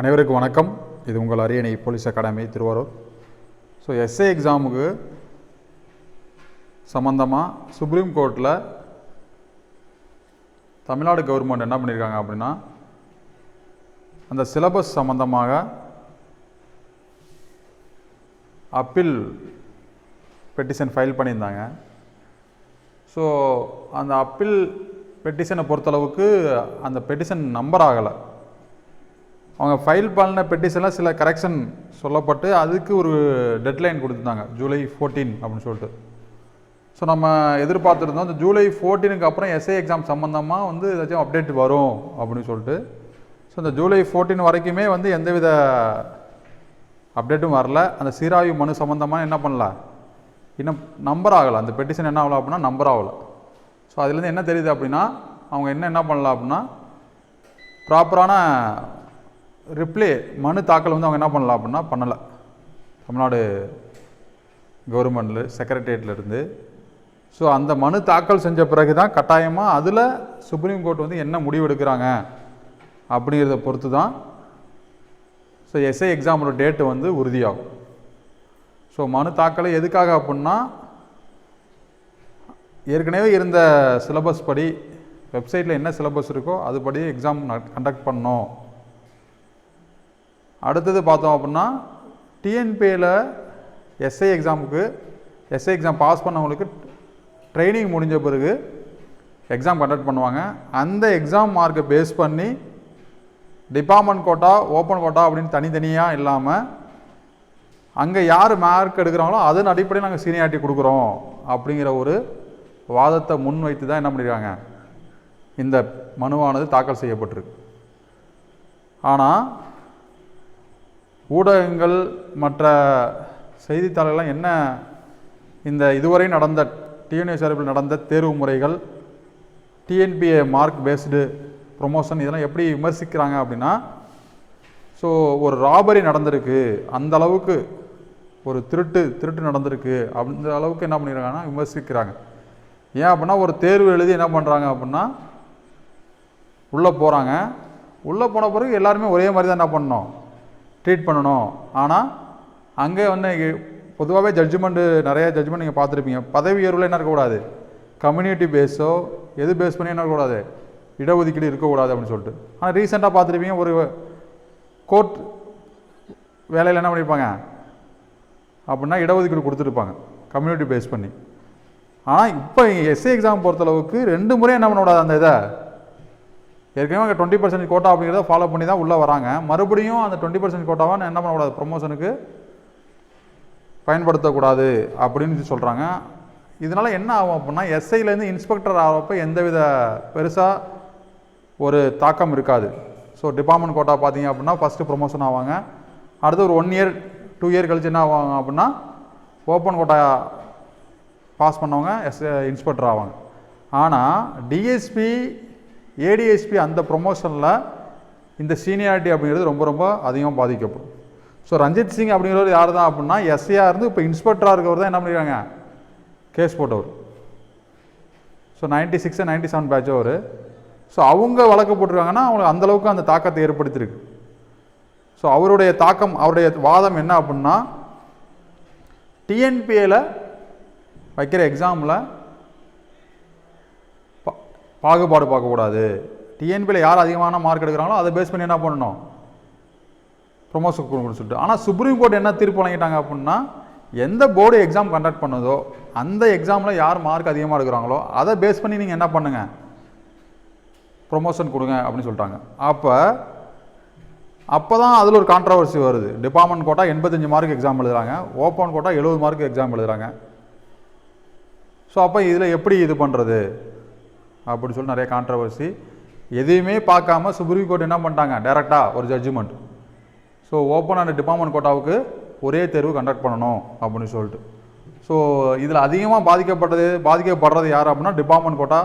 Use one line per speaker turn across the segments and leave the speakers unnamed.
அனைவருக்கும் வணக்கம். இது உங்கள் Ariyanai police academy Thiruvarur. So SA எக்ஸாமுக்கு சம்மந்தமாக சுப்ரீம் கோர்ட்டில் தமிழ்நாடு கவர்மெண்ட் என்ன பண்ணியிருக்காங்க அப்படின்னா அந்த சிலபஸ் சம்மந்தமாக அப்பீல் பெட்டிஷன் ஃபைல் பண்ணியிருந்தாங்க. ஸோ அந்த அப்பீல் பெட்டிஷனை பொறுத்தளவுக்கு அந்த பெட்டிஷன் நம்பர் ஆகலை. அவங்க ஃபைல் பண்ண பெட்டிஷனில் சில கரெக்ஷன் சொல்லப்பட்டு அதுக்கு ஒரு டெட்லைன் கொடுத்துருந்தாங்க ஜூலை ஃபோர்டீன் அப்படின்னு சொல்லிட்டு. ஸோ நம்ம எதிர்பார்த்துருந்தோம். இந்த ஜூலை ஃபோர்டீனுக்கு அப்புறம் எஸ்ஏ எக்ஸாம் சம்மந்தமாக வந்து ஏதாச்சும் அப்டேட் வரும் அப்படின்னு சொல்லிட்டு. ஸோ இந்த ஜூலை ஃபோர்டீன் வரைக்குமே வந்து எந்தவித அப்டேட்டும் வரல. அந்த சீராய்வு மனு சம்மந்தமாக என்ன பண்ணல? இன்னும் நம்பர் ஆகலை. அந்த பெட்டிஷன் என்ன ஆகலை அப்படின்னா நம்பர் ஆகலை. ஸோ அதுலேருந்து என்ன தெரியுது அப்படின்னா அவங்க என்ன என்ன பண்ணலாம் அப்படின்னா ப்ராப்பரான ரிப்ளே மனு தாக்கல் வந்து அவங்க என்ன பண்ணலாம் அப்படின்னா பண்ணலை. தமிழ்நாடு கவர்மெண்ட்டில் செக்ரட்டேரியட்லேருந்து. ஸோ அந்த மனு தாக்கல் செஞ்ச பிறகு தான் கட்டாயமாக அதில் சுப்ரீம் கோர்ட் வந்து என்ன முடிவு எடுக்கிறாங்க அப்படிங்கிறத பொறுத்து தான் ஸோ எஸ்ஐ எக்ஸாமோட டேட்டு வந்து உறுதியாகும். ஸோ மனு தாக்கலை எதுக்காக அப்படின்னா ஏற்கனவே இருந்த சிலபஸ் படி வெப்சைட்டில் என்ன சிலபஸ் இருக்கோ அதுபடி எக்ஸாம் கண்டக்ட் பண்ணோம் அடுத்தது பார்த்தோம் அப்படின்னா டிஎன்பியில் எஸ்ஐ எக்ஸாமுக்கு எஸ்ஐ எக்ஸாம் பாஸ் பண்ணவங்களுக்கு ட்ரைனிங் முடிஞ்ச பிறகு எக்ஸாம் கண்டக்ட் பண்ணுவாங்க. அந்த எக்ஸாம் மார்க்கை பேஸ் பண்ணி டிபார்ட்மெண்ட் கோட்டா ஓப்பன் கோட்டா அப்படின்னு தனித்தனியாக இல்லாமல் அங்கே யார் மார்க் எடுக்கிறாங்களோ அதன் அடிப்படையில் நாங்கள் சீனியாரிட்டி கொடுக்குறோம் அப்படிங்கிற ஒரு வாதத்தை முன் வைத்து தான் என்ன பண்ணியிருக்காங்க இந்த மனுவானது தாக்கல் செய்யப்பட்டிருக்கு. ஆனால் ஊடகங்கள் மற்ற செய்தித்தாள்கள்லாம் என்ன இந்த இதுவரை நடந்த டிஎன்ஏ சார்பில் நடந்த தேர்வு முறைகள் டிஎன்பிஏ மார்க் பேஸ்டு ப்ரொமோஷன் இதெல்லாம் எப்படி விமர்சிக்கிறாங்க அப்படின்னா ஸோ ஒரு ராபரி நடந்திருக்கு அந்த அளவுக்கு ஒரு திருட்டு திருட்டு நடந்திருக்கு அந்த அளவுக்கு என்ன பண்ணிடுறாங்கன்னா விமர்சிக்கிறாங்க. ஏன் அப்படின்னா ஒரு தேர்வு எழுதி என்ன பண்ணுறாங்க அப்படின்னா உள்ளே போகிறாங்க உள்ளே போன பிறகு எல்லாருமே ஒரே மாதிரி தான் என்ன பண்ணணும்? ட்ரீட் பண்ணணும். ஆனால் அங்கே வந்து பொதுவாகவே ஜட்ஜ்மெண்ட்டு நிறைய ஜட்ஜ்மெண்ட் நீங்கள் பார்த்துருப்பீங்க. பதவி உயர்வில் என்ன இருக்கக்கூடாது? கம்யூனிட்டி பேஸோ எது பேஸ் பண்ணி என்ன இருக்கக்கூடாது? இடஒதுக்கீடு இருக்கக்கூடாது அப்படின்னு சொல்லிட்டு. ஆனால் ரீசெண்டாக பார்த்துருப்பீங்க ஒரு கோர்ட் வேலையில் என்ன பண்ணியிருப்பாங்க அப்படின்னா இடஒதுக்கீடு கொடுத்துருப்பாங்க. கம்யூனிட்டி பேஸ் பண்ணி. ஆனால் இப்போ எஸ்ஏ எக்ஸாம் பொறுத்தளவுக்கு ரெண்டு முறையும் என்ன பண்ணக்கூடாது அந்த இதை? ஏற்கனவே அங்கே டுவெண்ட்டி பர்சன்ட் கோட்டா அப்படிங்கிறத ஃபாலோ பண்ணி தான் உள்ளே வராங்க. மறுபடியும் அந்த டுவெண்ட்டி பர்சன்ட் கோட்டாவை என்ன பண்ணக்கூடாது? ப்ரொமோஷனுக்கு பயன்படுத்தக்கூடாது அப்படின்னு சொல்கிறாங்க இதனால் என்ன ஆகும் அப்படின்னா எஸ்ஐலேருந்து இன்ஸ்பெக்டர் ஆகிறப்ப எந்தவித பெருசாக ஒரு தாக்கம் இருக்காது. ஸோ டிபார்ட்மெண்ட் கோட்டா பார்த்தீங்க அப்படின்னா ஃபஸ்ட்டு ப்ரொமோஷன் ஆவாங்க. அடுத்து ஒரு ஒன் இயர் டூ இயர் கழிச்சு என்ன ஆவாங்க அப்படின்னா ஓப்பன் கோட்டா பாஸ் பண்ணவங்க எஸ் இன்ஸ்பெக்டர் ஆவாங்க. ஆனால் டிஎஸ்பி ஏடிஎஸ்பி அந்த ப்ரொமோஷனில் இந்த சீனியாரிட்டி அப்படிங்கிறது ரொம்ப ரொம்ப அதிகமாக பாதிக்கப்படும். ஸோ ரஞ்சித் சிங் அப்படிங்கிறவர் யார் தான் அப்படின்னா எஸ்ஐயாக இருந்து இப்போ இன்ஸ்பெக்டராக இருக்கவர் தான் என்ன பண்ணிக்கிறாங்க கேஸ் போட்டவர். So ninety six ninety seven batch அவர். ஸோ அவங்க வழக்கு போட்டிருக்காங்கன்னா அவங்களுக்கு அந்தளவுக்கு அந்த தாக்கத்தை ஏற்படுத்தியிருக்கு. ஸோ அவருடைய தாக்கம் அவருடைய வாதம் என்ன அப்படின்னா டிஎன்பிஏல வைக்கிற எக்ஸாமில் பாகுபாடு பார்க்கக்கூடாது. டிஎன்பியில் யார் அதிகமான மார்க் எடுக்கிறாங்களோ அதை பேஸ் பண்ணி என்ன பண்ணணும்? ப்ரொமோஷன் கொடுக்கணும்னு சொல்லிட்டு. ஆனால் சுப்ரீம் கோர்ட் என்ன தீர்ப்பு வழங்கிட்டாங்க அப்படின்னா எந்த போர்டு எக்ஸாம் கண்டக்ட் பண்ணுதோ அந்த எக்ஸாமில் யார் மார்க் அதிகமாக எடுக்கிறாங்களோ அதை பேஸ் பண்ணி நீங்கள் என்ன பண்ணுங்கள் ப்ரொமோஷன் கொடுங்க அப்படின்னு சொல்லிட்டாங்க. அப்போ அப்போ தான் அதில் ஒரு கான்ட்ரவர்சி வருது. டிபார்ட்மெண்ட் கோட்டா எண்பத்தஞ்சு மார்க் எக்ஸாம் எழுதுறாங்க. ஓப்பன் கோட்டா எழுபது மார்க் எக்ஸாம் எழுதுகிறாங்க ஸோ அப்போ இதில் எப்படி இது பண்ணுறது அப்படின்னு சொல்லி நிறைய கான்ட்ரவர்சி எதையுமே பார்க்காம சுப்ரீம் கோர்ட் என்ன பண்ணிட்டாங்க? டைரெக்டாக ஒரு judgement so open and department கோட்டாவுக்கு ஒரே தேர்வு கண்டக்ட் பண்ணணும் அப்படின்னு சொல்லிட்டு. ஸோ இதில் அதிகமாக பாதிக்கப்பட்டது பாதிக்கப்படுறது யார் அப்படின்னா டிபார்ட்மெண்ட் கோட்டா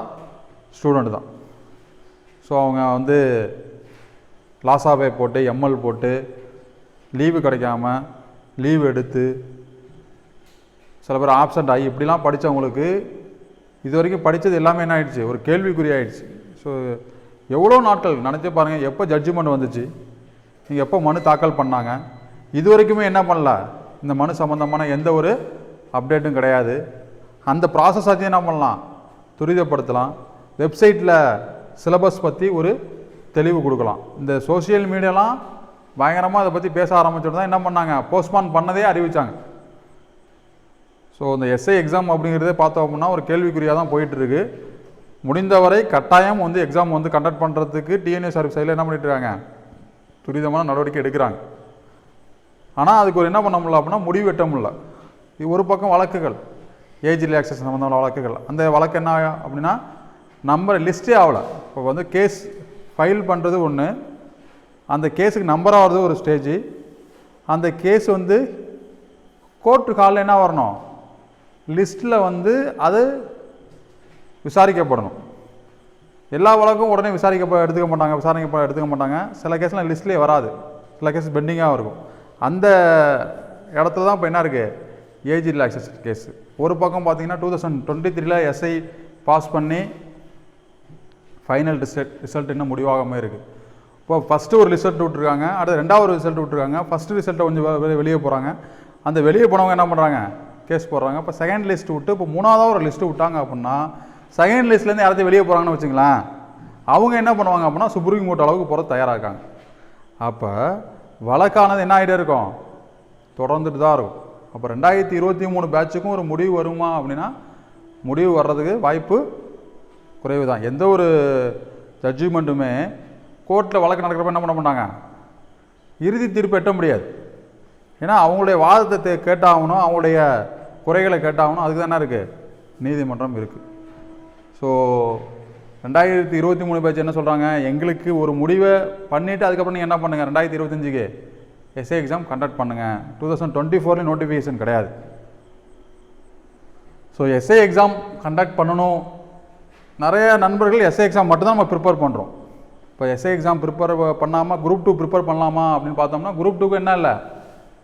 ஸ்டூடெண்ட் தான். ஸோ அவங்க வந்து லாசாவே போட்டு எம்எல் போட்டு லீவு கிடைக்காம லீவு எடுத்து சில பேர் ஆப்சண்ட் ஆகி இப்படிலாம் படித்தவங்களுக்கு இது வரைக்கும் படித்தது எல்லாமே என்ன ஆயிடுச்சு? ஒரு கேள்விக்குறி ஆயிடுச்சு. ஸோ எவ்வளோ நாட்கள் நினச்சி பாருங்கள் எப்போ ஜட்ஜ்மெண்ட் வந்துச்சு? நீங்கள் எப்போ மனு தாக்கல் பண்ணாங்க? இது வரைக்குமே என்ன பண்ணல? இந்த மனு சம்மந்தமான எந்த ஒரு அப்டேட்டும் கிடையாது. அந்த ப்ராசஸ் ஆச்சு என்ன பண்ணலாம்? துரிதப்படுத்தலாம். வெப்சைட்டில் சிலபஸ் பற்றி ஒரு தெளிவு கொடுக்கலாம். இந்த சோஷியல் மீடியாலாம் பயங்கரமாக அதை பற்றி பேச ஆரம்பிச்சுட்டு தான் என்ன பண்ணாங்க? போஸ்ட்பான் பண்ணதே அறிவித்தாங்க ஸோ இந்த எஸ்ஐ எக்ஸாம் அப்படிங்கிறதே பார்த்தோம் அப்படின்னா ஒரு கேள்விக்குறியாக தான் போயிட்டுருக்கு. முடிந்தவரை கட்டாயம் வந்து எக்ஸாம் வந்து கண்டக்ட் பண்ணுறதுக்கு டிஎன்ஏ சர்வீஸ் சைடில் என்ன பண்ணிட்டு இருக்காங்க துரிதமான நடவடிக்கை எடுக்கிறாங்க. ஆனால் அதுக்கு ஒரு என்ன பண்ண முடியல அப்படின்னா முடிவு வெட்ட முடியல. இது ஒரு பக்கம் வழக்குகள். ஏஜ் ரிலாக்ஸேஷன் சம்மந்தமான வழக்குகள். அந்த வழக்கு என்ன அப்படின்னா நம்பர் லிஸ்ட்டே ஆகலை. இப்போ வந்து கேஸ் ஃபைல் பண்ணுறது ஒன்று அந்த கேஸுக்கு நம்பர் ஆகிறது ஒரு ஸ்டேஜ் அந்த கேஸ் வந்து கோர்ட்டு காலில் என்ன வரணும்? லிஸ்ட்டில் வந்து அது விசாரிக்கப்படணும். எல்லா வழக்கும் உடனே விசாரிக்க எடுத்துக்க மாட்டாங்க விசாரிக்க எடுத்துக்க மாட்டாங்க. சில கேஸ்லாம் லிஸ்ட்லேயே வராது. சில கேஸ் பெண்டிங்காக இருக்கும். அந்த இடத்துல தான் இப்போ என்ன இருக்குது ஏஜ் ரிலாக்ஸஸ் கேஸ் ஒரு பக்கம் பார்த்தீங்கன்னா டூ தௌசண்ட் டுவெண்ட்டி த்ரீல எஸ்ஐ பாஸ் பண்ணி ஃபைனல் ரிசல்ட் ரிசல்ட் இன்னும் முடிவாகாமல் இருக்குது இப்போ ஃபஸ்ட்டு ஒரு ரிசல்ட் விட்ருக்காங்க அடுத்து ரெண்டாவது ரிசல்ட் விட்ருக்காங்க ஃபஸ்ட்டு ரிசல்ட்டை கொஞ்சம் வெளியே போகிறாங்க அந்த வெளியே போனவங்க என்ன பண்ணுறாங்க கேஸ் போடுறாங்க. இப்போ செகண்ட் லிஸ்ட் விட்டு இப்போ மூணாவதாக ஒரு லிஸ்ட்டு விட்டாங்க அப்படின்னா செகண்ட் லிஸ்ட்லேருந்து யாராச்சும் வெளியே போகிறாங்கன்னு வச்சுங்களேன் அவங்க என்ன பண்ணுவாங்க அப்படின்னா சுப்ரீம் கோர்ட் அளவுக்கு போகிற தயாராக இருக்காங்க அப்போ வழக்கானது என்ன ஆகிட்டே இருக்கும்? தொடர்ந்துட்டு தான் இருக்கும். அப்போ ரெண்டாயிரத்தி இருபத்தி மூணு பேட்சுக்கும் ஒரு முடிவு வருமா அப்படின்னா முடிவு வர்றதுக்கு வாய்ப்பு குறைவு தான் எந்த ஒரு ஜட்ஜ்மெண்ட்டுமே கோர்ட்டில் வழக்கு நடக்கிறப்ப என்ன பண்ண மாட்டாங்க? இறுதி தீர்ப்பு எட்ட முடியாது. ஏன்னா அவங்களுடைய வாதத்தை கேட்டாகணும் அவங்களுடைய குறைகளை கேட்டாகணும். அதுக்கு தானே இருக்குது நீதிமன்றம் இருக்குது ஸோ ரெண்டாயிரத்தி இருபத்தி மூணு பேச்சு என்ன சொல்கிறாங்க எங்களுக்கு ஒரு முடிவை பண்ணிவிட்டு அதுக்கப்புறம் நீங்கள் என்ன பண்ணுங்கள் ரெண்டாயிரத்தி இருபத்தஞ்சுக்கு எஸ்ஏ எக்ஸாம் கண்டக்ட் பண்ணுங்கள் டூ தௌசண்ட் டுவெண்ட்டி ஃபோர்லேயும் நோட்டிஃபிகேஷன் கிடையாது. ஸோ எஸ்ஏ எக்ஸாம் கண்டக்ட் பண்ணணும். நிறைய நண்பர்கள் எஸ்ஏ எக்ஸாம் மட்டும்தான் நம்ம ப்ரிப்பேர் பண்ணுறோம் இப்போ எஸ்ஏ எக்ஸாம் ப்ரிப்பேர் பண்ணாமல் குரூப் டூ ப்ரிப்பேர் பண்ணலாமா அப்படின்னு பார்த்தோம்னா குரூப் டூக்கு என்ன இல்லை?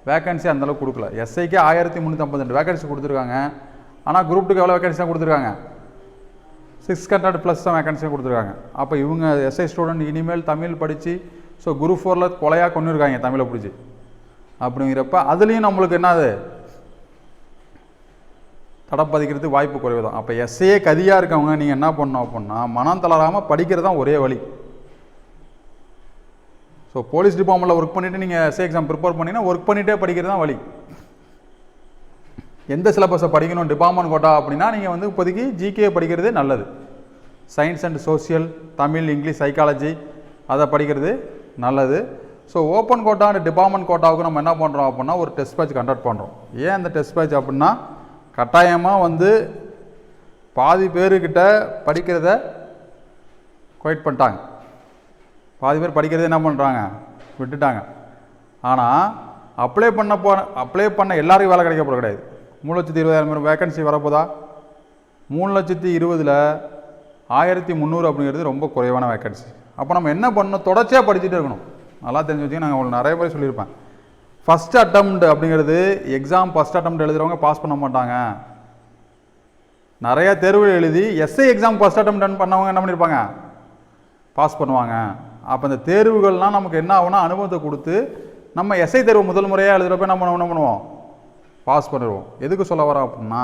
வேகன்சி அந்தளவுக்கு கொடுக்கல. எஸ்ஐக்கு ஆயிரத்தி முந்நூற்றி ரெண்டு வேகன்சி கொடுத்துருக்காங்க. ஆனால் குரூப் டூக்கு எவ்வளோ வேகன்சி தான் கொடுத்துருக்காங்க? சிக்ஸ் ஹண்ட்ரட் ப்ளஸ் தான் வேகன்சியும் கொடுத்துருக்காங்க. அப்போ இவங்க எஸ்ஐ ஸ்டூடெண்ட் இனிமேல் தமிழ் படித்து ஸோ குரூப் ஃபோரில் கொலையாக கொண்டு இருக்காங்க தமிழை பிடிச்சி. அப்படிங்கிறப்ப அதுலேயும் நம்மளுக்கு என்னது? தடை பதிக்கிறதுக்கு வாய்ப்பு குறைவு தான். அப்போ எஸ்ஏ கதியாக இருக்கவங்க நீங்கள் என்ன பண்ணணும் அப்படின்னா மனம் தளராமல் படிக்கிறது தான் ஒரே வழி. ஸோ போலீஸ் டிபார்ட்மெண்ட்டில் ஒர்க் பண்ணிவிட்டு நீங்கள் எஸ்ஏ எக்ஸாம் ப்ரிப்பேர் பண்ணிங்கன்னா ஒர்க் பண்ணிகிட்டே படிக்கிறது தான் வழி. எந்த சிலபஸை படிக்கணும் டிபார்ட்மெண்ட் கோட்டா அப்படின்னா நீங்கள் வந்து இப்போதைக்கு ஜிகே படிக்கிறதே நல்லது. Science and social Tamil English psychology அதை படிக்கிறது நல்லது. So open quota and department கோட்டாவுக்கு நம்ம என்ன பண்ணுறோம் அப்படின்னா ஒரு டெஸ்ட் பேட்ச் கண்டக்ட் பண்ணுறோம் ஏன் அந்த டெஸ்ட் பேட்ச் அப்படின்னா கட்டாயமாக வந்து பாதி பேருக்கிட்ட படிக்கிறத குவைட் பண்ணிட்டாங்க. பாதி பேர் படிக்கிறதே என்ன பண்ணுறாங்க விட்டுட்டாங்க. ஆனால் அப்ளை பண்ண போ அப்ளை பண்ண எல்லாருக்கும் வேலை கிடைக்க போகிறது கிடையாது. மூணு லட்சத்தி இருபதாயிரம் பேர் வேக்கன்சி வரப்போதா? மூணு லட்சத்தி இருபதில் ஆயிரத்தி முந்நூறு அப்படிங்கிறது ரொம்ப குறைவான வேக்கன்சி அப்போ நம்ம என்ன பண்ணணும்? தொடர்ச்சியாக படிச்சுட்டே இருக்கணும். நல்லா தெரிஞ்சு வச்சிங்கன்னா நாங்கள் உங்களுக்கு நிறைய பேர் சொல்லியிருப்பேன். ஃபஸ்ட் அட்டம்ப்ட் அப்படிங்கிறது எக்ஸாம் ஃபஸ்ட் அட்டம்ப்ட் எழுதுறவங்க பாஸ் பண்ண மாட்டாங்க. நிறைய தேர்வு எழுதி எஸ்ஐ எக்ஸாம் ஃபஸ்ட் அட்டம் பண்ணவங்க என்ன பண்ணியிருப்பாங்க பாஸ் பண்ணுவாங்க. அப்போ இந்த தேர்வுகள்லாம் நமக்கு என்ன ஆகும்னா அனுபவத்தை கொடுத்து நம்ம எஸ்ஐ தேர்வு முதல் முறையாக எழுதுகிறப்ப நம்ம என்ன பண்ணுவோம்? பாஸ் பண்ணிடுவோம். எதுக்கு சொல்ல வரோம் அப்படின்னா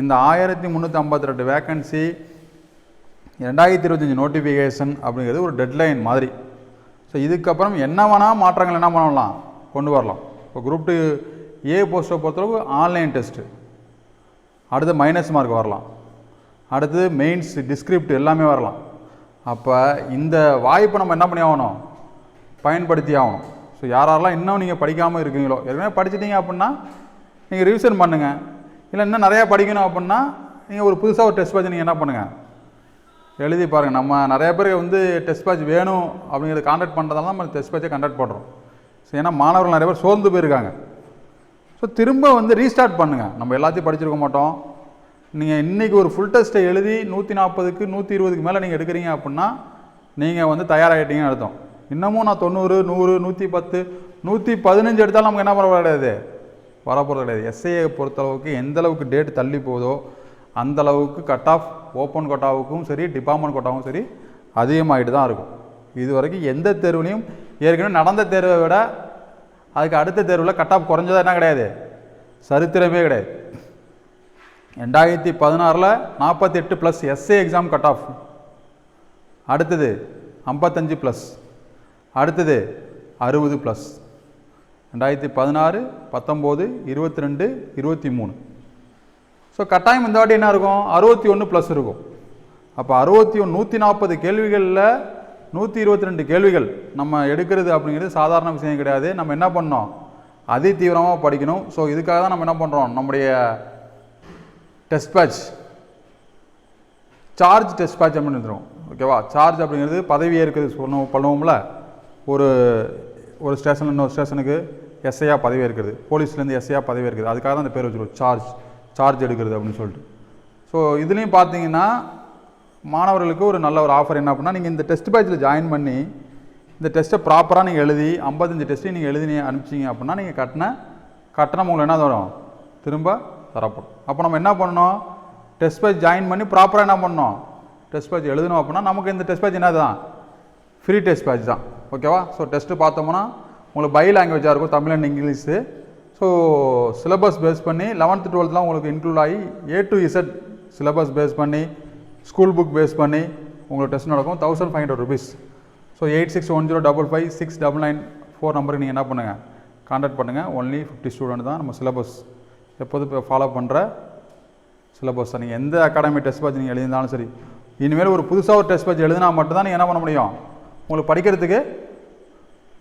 இந்த ஆயிரத்தி முந்நூற்றி ஐம்பத்தி ரெண்டு வேக்கன்சி ரெண்டாயிரத்தி இருபத்தஞ்சி நோட்டிஃபிகேஷன் அப்படிங்கிறது ஒரு டெட்லைன் மாதிரி. ஸோ இதுக்கப்புறம் என்ன வேணால் மாற்றங்கள் என்ன பண்ணலாம்? கொண்டு வரலாம். இப்போ குரூப் டூ ஏ போஸ்ட்டை பொறுத்தளவுக்கு ஆன்லைன் டெஸ்ட்டு அடுத்து மைனஸ் மார்க் வரலாம். அடுத்து மெயின்ஸ் டிஸ்கிரிப்ட் எல்லாமே வரலாம். அப்போ இந்த வாய்ப்பை நம்ம என்ன பண்ணி ஆகணும் பயன்படுத்தி ஆகணும். ஸோ யாரெல்லாம் இன்னும் நீங்கள் படிக்காமல் இருக்கீங்களோ ஏற்கனவே படிச்சிட்டீங்க அப்படின்னா நீங்கள் ரிவிஷன் பண்ணுங்கள் இல்லை இன்னும் நிறையா படிக்கணும் அப்படின்னா நீங்கள் ஒரு புதுசாக ஒரு டெஸ்ட் பேட்ச் நீங்கள் என்ன பண்ணுங்கள் எழுதி பாருங்கள் நம்ம நிறைய பேர் வந்து டெஸ்ட் பேட்ச் வேணும் அப்படிங்கிறத கான்டாக்ட் பண்ணுறதால நம்ம டெஸ்ட் பேட்சை கண்டக்ட் பண்ணுறோம் ஸோ ஏன்னா மாணவர்கள் நிறைய பேர் சோர்ந்து போயிருக்காங்க. ஸோ திரும்ப வந்து ரீஸ்டார்ட் பண்ணுங்கள் நம்ம எல்லாத்தையும் படிச்சிருக்க மாட்டோம். நீங்கள் இன்றைக்கி ஒரு ஃபுல் டெஸ்ட்டை எழுதி நூற்றி நாற்பதுக்கு நூற்றி இருபதுக்கு மேலே நீங்கள் எடுக்கிறீங்க அப்படின்னா நீங்கள் வந்து தயாராகிட்டீங்கன்னு அர்த்தம். இன்னமும் நான் தொண்ணூறு நூறு நூற்றி பத்து நூற்றி பதினஞ்சு எடுத்தாலும் நமக்கு என்ன பரவாயில்ல கிடையாது? வரப்போகிறது கிடையாது. எஸ்ஐயை பொறுத்தளவுக்கு எந்த அளவுக்கு டேட் தள்ளி போதோ அந்தளவுக்கு கட் ஆஃப் ஓப்பன் கோட்டாவுக்கும் சரி டிபார்ட்மெண்ட் கோட்டாவும் சரி அதிகமாகிட்டு தான் இருக்கும். இது வரைக்கும் எந்த தேர்வுலையும் ஏற்கனவே நடந்த தேர்வை விட அதுக்கு அடுத்த தேர்வில் கட் ஆஃப் குறைஞ்சதா என்ன கிடையாது? சரித்திரமே கிடையாது. ரெண்டாயிரத்தி பதினாறில் நாற்பத்தெட்டு plus SA exam cut off அடுத்தது ஐம்பத்தஞ்சு ப்ளஸ் அடுத்தது அறுபது ப்ளஸ் ரெண்டாயிரத்தி பதினாறு பத்தொம்போது இருபத்தி ரெண்டு இருபத்தி மூணு ஸோ கட்டாயம் இந்த வாட்டி என்ன இருக்கும்? அறுபத்தி ஒன்று ப்ளஸ் இருக்கும். அப்போ அறுபத்தி ஒன்று நூற்றி நாற்பது கேள்விகளில் நூற்றி இருபத்தி ரெண்டு கேள்விகள் நம்ம எடுக்கிறது அப்படிங்கிறது சாதாரண விஷயம் கிடையாது. நம்ம என்ன பண்ணோம்? அதி தீவிரமாக படிக்கணும். ஸோ இதுக்காக தான் நம்ம என்ன பண்ணுறோம் நம்முடைய test batch charge test batch அப்படின்னு வந்துடும் ஓகேவா சார்ஜ் அப்படிங்கிறது பதவியே ஏற்கிறது சொன்னோம் பண்ணுவோம்ல. ஒரு ஒரு ஸ்டேஷனில் இன்னொரு ஸ்டேஷனுக்கு எஸ்ஐயாக பதவி இருக்கிறது போலீஸ்லேருந்து எஸ்ஐயாக பதவி இருக்குது அதுக்காக தான் அந்த பேர் வச்சுருவோம் சார்ஜ் சார்ஜ் எடுக்கிறது அப்படின்னு சொல்லிட்டு. ஸோ இதுலேயும் பார்த்தீங்கன்னா மாணவர்களுக்கு ஒரு நல்ல ஒரு ஆஃபர் என்ன அப்படின்னா நீங்கள் இந்த டெஸ்ட் பேட்சில் ஜாயின் பண்ணி இந்த டெஸ்ட்டை ப்ராப்பராக நீங்கள் எழுதி ஐம்பத்தஞ்சு டெஸ்ட்டையும் நீங்கள் எழுதி அனுப்பிச்சிங்க அப்படின்னா நீங்கள் கட்டின கட்டணம் உங்களுக்கு என்ன வரும் திரும்ப தரப்படும். அப்போ நம்ம என்ன பண்ணணும்? டெஸ்ட் பேஜ் ஜாயின் பண்ணி ப்ராப்பராக என்ன பண்ணணும்? டெஸ்ட் பேஜ் எழுதணும் அப்படின்னா நமக்கு இந்த டெஸ்ட் பேஜ் என்னது தான்? ஃப்ரீ டெஸ்ட் பேஜ் தான். ஓகேவா ஸோ டெஸ்ட்டு பார்த்தோம்னா உங்களுக்கு பை லாங்குவேஜாக இருக்கும் Tamil and English so syllabus base பண்ணி லெவன்த்து டுவெல்த்லாம் உங்களுக்கு இன்க்ளூட் ஆகி A to Z syllabus base பண்ணி ஸ்கூல் புக் பேஸ் பண்ணி உங்களுக்கு டெஸ்ட் நடக்கும். Thousand five hundred rupees so eight six one zero double five six double nine four நம்பருக்கு நீங்கள் என்ன பண்ணுங்கள் கான்டாக்ட் பண்ணுங்கள் ஒன்லி ஃபிஃப்டி ஸ்டூடெண்ட் தான் நம்ம சிலபஸ் எப்போதும் இப்போ ஃபாலோ பண்ணுற சிலபஸை நீங்கள் எந்த அகாடமி டெஸ்ட் பேட்ச் நீங்கள் எழுதியிருந்தாலும் சரி. இனிமேல் ஒரு புதுசாக ஒரு டெஸ்ட் பேட்ச் எழுதினா மட்டும்தான் நீங்கள் என்ன பண்ண முடியும்? உங்களுக்கு படிக்கிறதுக்கு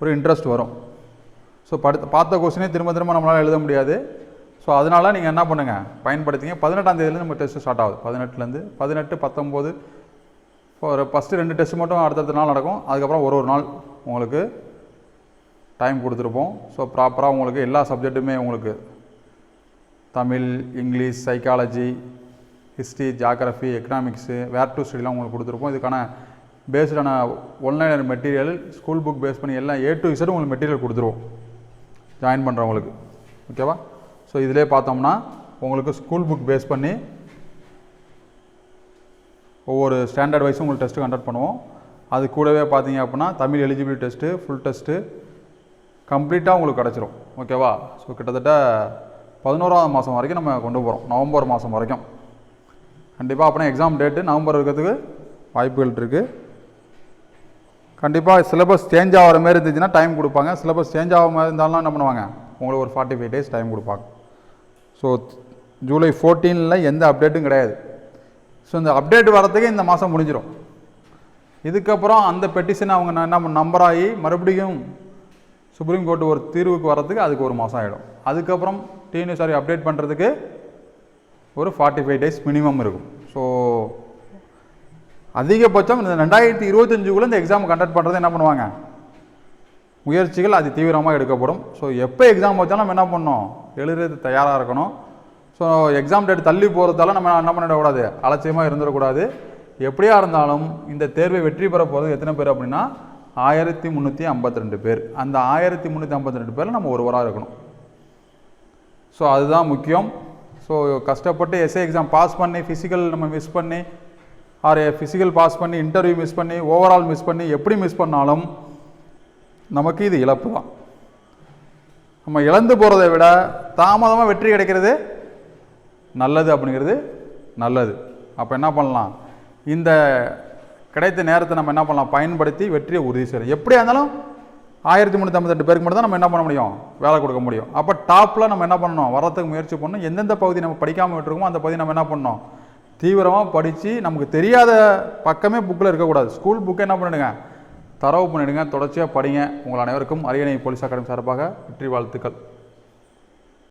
ஒரு இன்ட்ரெஸ்ட் வரும். ஸோ படுத்த பார்த்த கொஸ்டினே திரும்ப திரும்ப நம்மளால் எழுத முடியாது. ஸோ அதனால் நீங்கள் என்ன பண்ணுங்கள் பயன்படுத்திங்க. பதினெட்டாம் தேதியிலேருந்து நம்ம டெஸ்ட்டு ஸ்டார்ட் ஆகுது. பதினெட்டுலேருந்து பதினெட்டு பத்தொம்போது ஒரு ஃபஸ்ட்டு ரெண்டு டெஸ்ட் மட்டும் அடுத்தடுத்த நாள் நடக்கும். அதுக்கப்புறம் ஒரு ஒரு நாள் உங்களுக்கு டைம் கொடுத்துருப்போம். ஸோ ப்ராப்பராக உங்களுக்கு எல்லா சப்ஜெக்ட்டுமே உங்களுக்கு Tamil English psychology history geography economics where to ஸ்டடிலாம் உங்களுக்கு கொடுத்துருப்போம் இதுக்கான பேஸ்டான one-liner material school book base பண்ணி எல்லாம் ஏ டு இசட் உங்களுக்கு மெட்டீரியல் கொடுத்துருவோம். ஜாயின் பண்ணுறவங்களுக்கு ஓகேவா ஸோ இதிலே பார்த்தோம்னா உங்களுக்கு ஸ்கூல் புக் பேஸ் பண்ணி ஒவ்வொரு ஸ்டாண்டர்ட் வைஸும் உங்களுக்கு டெஸ்ட்டு கண்டக்ட் பண்ணுவோம். அது கூடவே பார்த்தீங்க அப்படின்னா Tamil eligibility test full test கம்ப்ளீட்டாக உங்களுக்கு கிடச்சிரும். ஓகேவா ஸோ கிட்டத்தட்ட பதினோராவது மாதம் வரைக்கும் நம்ம கொண்டு போகிறோம் நவம்பர் மாதம் வரைக்கும். கண்டிப்பாக அப்படின்னா எக்ஸாம் டேட்டு நவம்பர் இருக்கிறதுக்கு வாய்ப்புகள் இருக்குது கண்டிப்பாக சிலபஸ் சேஞ்ச் ஆகிற மாதிரி இருந்துச்சுன்னா டைம் கொடுப்பாங்க. சிலபஸ் சேஞ்ச் ஆகாம மாதிரி இருந்தாலும் என்ன பண்ணுவாங்க? உங்களுக்கு ஒரு ஃபார்ட்டி ஃபைவ் டேஸ் டைம் கொடுப்பாங்க. ஸோ ஜூலை ஃபோர்டீனில் எந்த அப்டேட்டும் கிடையாது. ஸோ இந்த அப்டேட் வரத்துக்கு இந்த மாதம் முடிஞ்சிடும் இதுக்கப்புறம் அந்த பெட்டிஷன் அவங்க ந- என்ன நம்பர் ஆகி மறுபடியும் சுப்ரீம் கோர்ட்டு ஒரு தீர்வுக்கு வரதுக்கு அதுக்கு ஒரு மாதம் ஆகிடும் அதுக்கப்புறம் டிஎன்யூசாரி அப்டேட் பண்ணுறதுக்கு ஒரு ஃபார்ட்டி ஃபைவ் டேஸ் மினிமம் இருக்கும். ஸோ அதிகபட்சம் இந்த ரெண்டாயிரத்தி இருபத்தஞ்சுக்குள்ளே இந்த எக்ஸாம் கண்டக்ட் பண்ணுறது என்ன பண்ணுவாங்க? முயற்சிகள் அது தீவிரமாக எடுக்கப்படும். ஸோ எப்போ எக்ஸாம் வச்சாலும் நம்ம என்ன பண்ணணும்? எழுதுறது தயாராக இருக்கணும். ஸோ எக்ஸாம் டேட் தள்ளி போகிறதால நம்ம என்ன பண்ணிடக்கூடாது? அலட்சியமாக இருந்துடக்கூடாது. எப்படியா இருந்தாலும் இந்த தேர்வை வெற்றி பெற போகிறது எத்தனை பேர் அப்படின்னா ஆயிரத்தி முந்நூற்றி ஐம்பத்தி ரெண்டு பேர். அந்த ஆயிரத்தி முந்நூற்றி ஐம்பத்தி ரெண்டு பேரில் நம்ம ஒருவராக இருக்கணும். ஸோ அதுதான் முக்கியம். ஸோ கஷ்டப்பட்டு எஸ்ஏ எக்ஸாம் பாஸ் பண்ணி ஃபிசிக்கல் நம்ம மிஸ் பண்ணி ஆர் ஃபிசிக்கல் பாஸ் பண்ணி இன்டர்வியூ மிஸ் பண்ணி ஓவரால் மிஸ் பண்ணி எப்படி மிஸ் பண்ணாலும் நமக்கு இது இழப்பு தான். நம்ம இழந்து போகிறதை விட தாமதமாக வெற்றி கிடைக்கிறது நல்லது அப்படிங்கிறது நல்லது. அப்போ என்ன பண்ணலாம்? இந்த கிடைத்த நேரத்தை நம்ம என்ன பண்ணலாம்? பயன்படுத்தி வெற்றியை உறுதி செய்யலாம் எப்படியா இருந்தாலும் ஆயிரத்தி முந்நூற்றி ஐம்பத்தெட்டு பேருக்கு மட்டும் தான் நம்ம என்ன பண்ண முடியும்? வேலை கொடுக்க முடியும். அப்போ டாப்பில் நம்ம என்ன பண்ணணும்? வரத்துக்கு முயற்சி பண்ணணும். எந்தெந்த பகுதி நம்ம படிக்காமல் விட்டுருக்கோமோ அந்த பகுதி நம்ம என்ன பண்ணணும்? தீவிரமாக படித்து நமக்கு தெரியாத பக்கமே புக்கில் இருக்கக்கூடாது. ஸ்கூல் புக்கை என்ன பண்ணிடுங்க? தரவு பண்ணிடுங்க. தொடர்ச்சியாக படிங்க. உங்கள் அனைவருக்கும் அரியணை போலீஸ் அகாடமி சார்பாக வெற்றி வாழ்த்துக்கள்.